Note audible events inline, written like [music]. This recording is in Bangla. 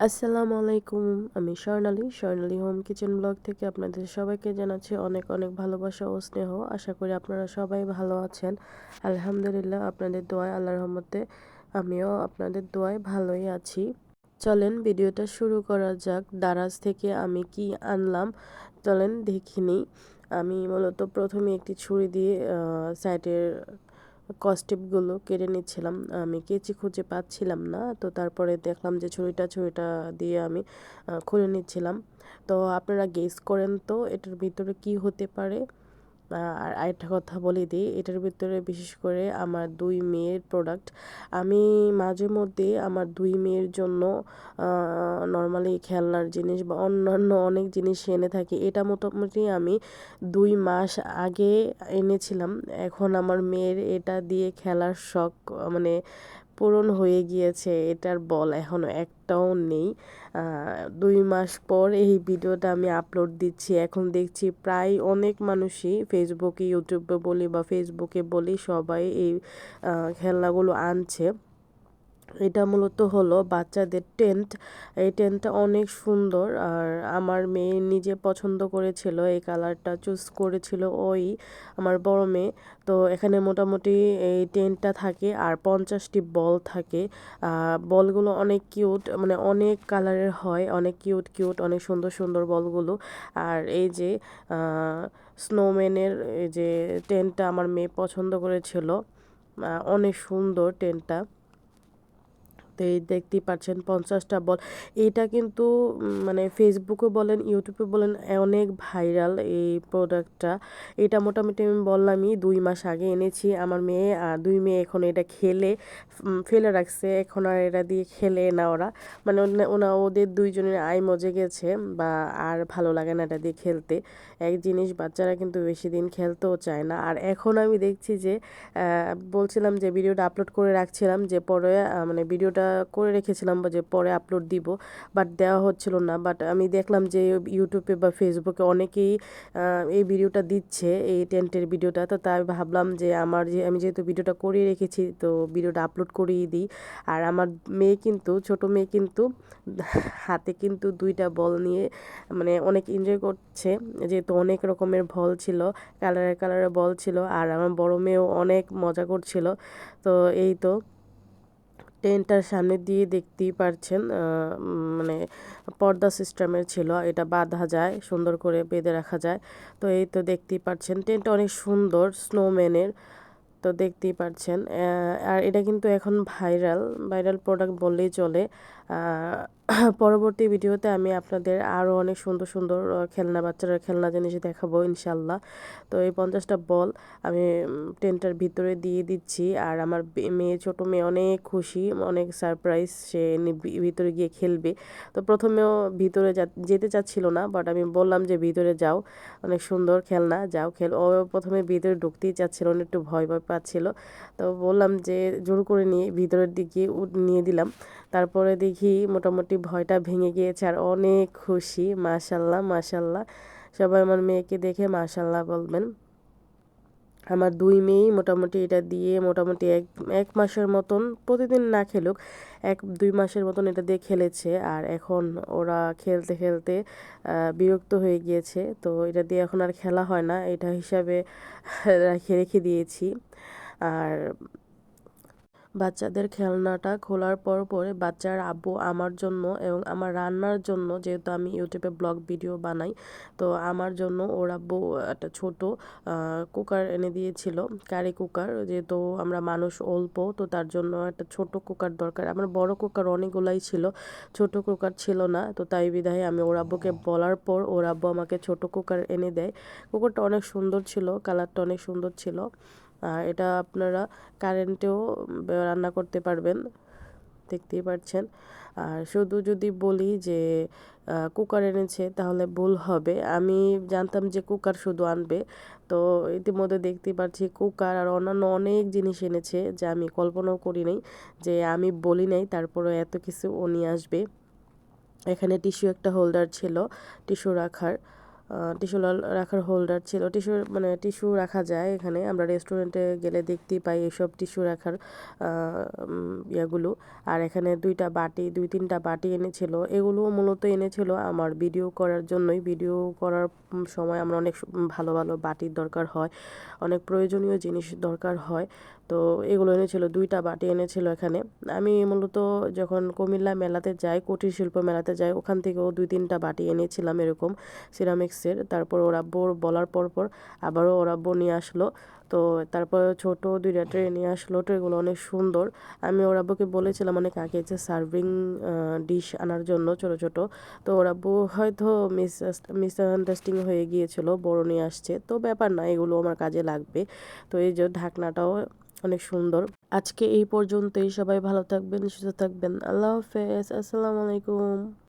আসসালামু আলাইকুম, আমি Swarnali Swarnali home kitchen blog থেকে আপনাদের সবাইকে জানাচ্ছি অনেক অনেক ভালোবাসা ও স্নেহ। আশা করি আপনারা সবাই ভালো আছেন। আলহামদুলিল্লাহ আপনাদের দোয়ায়, আল্লাহর রহমতে আমিও আপনাদের দোয়ায় ভালোই আছি। চলেন ভিডিওটা শুরু করা যাক। দারাজ থেকে আমি কি আনলাম? চলেন দেখিনি। আমি মূলত প্রথমে একটি ছুরি দিয়ে সাইডের কস্টেপগুলো কেড়ে নিচ্ছিলাম। আমি কেচি খুঁজে পাচ্ছিলাম না। তো তারপরে দেখলাম যে ছুরিটা ছুরিটা দিয়ে আমি খুলে নিচ্ছিলাম। তো আপনারা গেস করেন তো, এটার ভিতরে কি হতে পারে? আর আরেকটা কথা বলে দিই, এটার ভিতরে বিশেষ করে আমার দুই মেয়ের প্রোডাক্ট আমি মাঝে মধ্যে আমার দুই মেয়ের জন্য নর্মালি খেলনার জিনিস বা অন্যান্য অনেক জিনিস এনে থাকি, এটা মোটামুটি আমি দুই মাস আগে এনেছিলাম, এখন আমার মেয়ের এটা দিয়ে খেলার শখ মানে পূরণ হয়ে গিয়েছে, এটার বল এখনও একটাও নেই। দুই মাস পর এই ভিডিওটা আমি আপলোড দিচ্ছি। এখন দেখছি প্রায় অনেক মানুষই ফেসবুকে ইউটিউবে বলি বা ফেসবুকে বলি সবাই এই খেলনাগুলো আনছে। এটা মূলত হলো বাচ্চাদের টেন্ট। এই টেন্টটা অনেক সুন্দর। আর আমার মেয়ে নিজে পছন্দ করেছিল, এই কালারটা চুজ করেছিল ওই আমার বড় মেয়ে। তো এখানে মোটামুটি এই টেন্টটা থাকে আর পঞ্চাশটি বল থাকে। বলগুলো অনেক কিউট মানে অনেক কালারের হয়, অনেক কিউট কিউট, অনেক সুন্দর সুন্দর বলগুলো। আর এই যে স্নোম্যানের যে টেন্টটা আমার মেয়ে পছন্দ করেছিল অনেক সুন্দর টেন্টটা। তো এই দেখতেই পাচ্ছেন পঞ্চাশটা বল। এইটা কিন্তু মানে ফেসবুকে বলেন ইউটিউবে বলেন, অনেক ভাইরাল এই প্রোডাক্টটা এটা মোটামুটি আমি বললামই, দুই মাস আগে এনেছি। আমার মেয়ে দুই মেয়ে এখন এটা খেলে ফেলে রাখছে। এখন আর এটা দিয়ে খেলে না ওরা। মানে ওনা ওদের দুইজনের আয় মজে গেছে বা আর ভালো লাগে না এটা দিয়ে খেলতে। এক জিনিস বাচ্চারা কিন্তু বেশি দিন খেলতেও চায় না। আর এখন আমি দেখছি যে বলছিলাম যে, ভিডিওটা আপলোড করে রাখছিলাম যে, পরে মানে ভিডিওটা করে রেখেছিলাম যে পরে আপলোড দিব বাট দেওয়া হচ্ছিল না। বাট আমি দেখলাম যে ইউটিউবে বা ফেসবুকে অনেকেই এই ভিডিওটা দিচ্ছে, এই টেন্টের ভিডিওটা। তো তাই ভাবলাম যে আমার যে, আমি যেহেতু ভিডিওটা করে রেখেছি, তো ভিডিওটা আপলোড করিয়ে দিই। আর আমার মেয়ে কিন্তু, ছোট মেয়ে কিন্তু, হাতে কিন্তু দুইটা বল নিয়ে মানে অনেক এনজয় করছে। যেহেতু অনেক রকমের বল ছিল কালারের কালারের বল ছিল, আর আমার বড় মেয়েও অনেক মজা করছিল। তো এই তো। ট্রেনটার সামনে দিয়ে দেখতেই পারছেন মানে পর্দা সিস্টেমের ছিল, এটা বাঁধা যায়, সুন্দর করে বেঁধে রাখা যায়। তো এই তো দেখতেই পারছেন টেন্ট অনেক সুন্দর স্নোম্যানের তো দেখতেই পারছেন। আর এটা কিন্তু এখন ভাইরাল ভাইরাল প্রোডাক্ট বললেই চলে। পরবর্তী ভিডিওতে আমি আপনাদের আরও অনেক সুন্দর সুন্দর খেলনা, বাচ্চারা খেলনা জিনিস দেখাবো ইনশাল্লাহ তো এই পঞ্চাশটা বল আমি টেন্টার ভিতরে দিয়ে দিচ্ছি আর আমার মেয়ে, ছোট মেয়ে অনেক খুশি, অনেক সারপ্রাইজ সে ভিতরে গিয়ে খেলবে। তো প্রথমেও ভিতরে যেতে চাচ্ছিল না, বাট আমি বললাম যে ভিতরে যাও, অনেক সুন্দর খেলনা, যাও খেল। ও প্রথমে ভিতরে ঢুকতেই চাচ্ছিল না, একটু ভয় ভয় পাচ্ছিল। তো বললাম যে জোর করে নিয়ে ভিতরের দিকে নিয়ে দিলাম। তারপরে দেখি মোটামুটি ভয়টা ভেঙে গিয়েছে আর অনেক খুশি, মাশাল্লাহ মাশাল্লাহ। সবাই আমার মেয়েকে দেখে মাশাল্লাহ বলবেন। আমার দুই মেয়েই মোটামুটি এটা দিয়ে মোটামুটি এক এক মাসের মতন প্রতিদিন না খেলুক, এক, দুই মাসের মতন এটা দিয়ে খেলেছে আর এখন ওরা খেলতে খেলতে বিরক্ত হয়ে গিয়েছে। তো এটা দিয়ে এখন আর খেলা হয় না, এটা হিসাবে [laughs] রেখে রেখে দিয়েছি। আর বাচ্চাদের খেলনাটা খোলার পর পরে বাচ্চার আব্বু আমার জন্য এবং আমার রান্নার জন্য, যেহেতু আমি ইউটিউবে ব্লগ ভিডিও বানাই, তো আমার জন্য ওর আব্বু একটা ছোট কুকার এনে দিয়েছিল, কারি কুকার। যেহেতু আমরা মানুষ অল্প, তো তার জন্য একটা ছোট কুকার দরকার। আমার বড় কুকার অনেকগুলাই ছিল, ছোট কুকার ছিল না, তো তাই বিধায় আমি ওর আব্বুকে বলার পর ওর আব্বু আমাকে ছোট কুকার এনে দেয়। কুকারটা অনেক সুন্দর ছিল, কালারটা অনেক সুন্দর ছিল। এটা আপনারা কারেন্টেও রান্না করতে পারবেন, দেখতেই পাচ্ছেন। আর শুধু যদি বলি যে কুকার এনেছে, তাহলে ভুল হবে। আমি জানতাম যে কুকার শুধু আনবে। তো ইতিমধ্যে দেখতে পাচ্ছি কুকার আর অন্যান্য অনেক জিনিস এনেছে যা আমি কল্পনাও করি নাই, যে আমি বলি নাই তারপরে এত কিছু ও নিয়ে আসবে। এখানে টিস্যু একটা হোল্ডার ছিল টিস্যু রাখার। টিস্যু রাখার হোল্ডার ছিল। টিস্যু মানে টিস্যু রাখা যায় এখানে। আমরা রেস্টুরেন্টে গেলে দেখতেই পাই এসব টিস্যু রাখার ইয়াগুলো। আর এখানে দুইটা বাটি, দুই তিনটা বাটি এনেছিল। এগুলো মূলত এনেছিল আমার ভিডিও করার জন্যই। ভিডিও করার সময় আমরা অনেক ভালো ভালো বাটির দরকার হয়। অনেক প্রয়োজনীয় জিনিস দরকার হয়। তো এগুলো এনেছিল, দুইটা বাটি এনেছিল এখানে। আমি মূলত যখন কুমিল্লা মেলাতে যাই, কুটির শিল্প মেলাতে যাই, ওখান থেকেও দুই তিনটা বাটি এনেছিলাম এরকম সিরামিক্সের তারপর ওরা বোর বলার পর পর আবারও ওরা বো নিয়ে আসলো। তো তারপর ছোট দুইটা ট্রে নিয়ে আসলো, ট্রেগুলো অনেক সুন্দর। আমি ওর আব্বুকে বলেছিলাম অনেক আগে যে সার্ভিং ডিশ আনার জন্য ছোট ছোট। তো ওর আব্বু হয়তো মিস মিস আন্ডারস্টিং হয়ে গিয়েছিল, বড় নিয়ে আসছে। তো ব্যাপার না, এগুলো আমার কাজে লাগবে। তো এই যে ঢাকনাটাও অনেক সুন্দর। আজকে এই পর্যন্তই, সবাই ভালো থাকবেন, সুস্থ থাকবেন। আল্লাহ হাফেজ, আসসালামু আলাইকুম।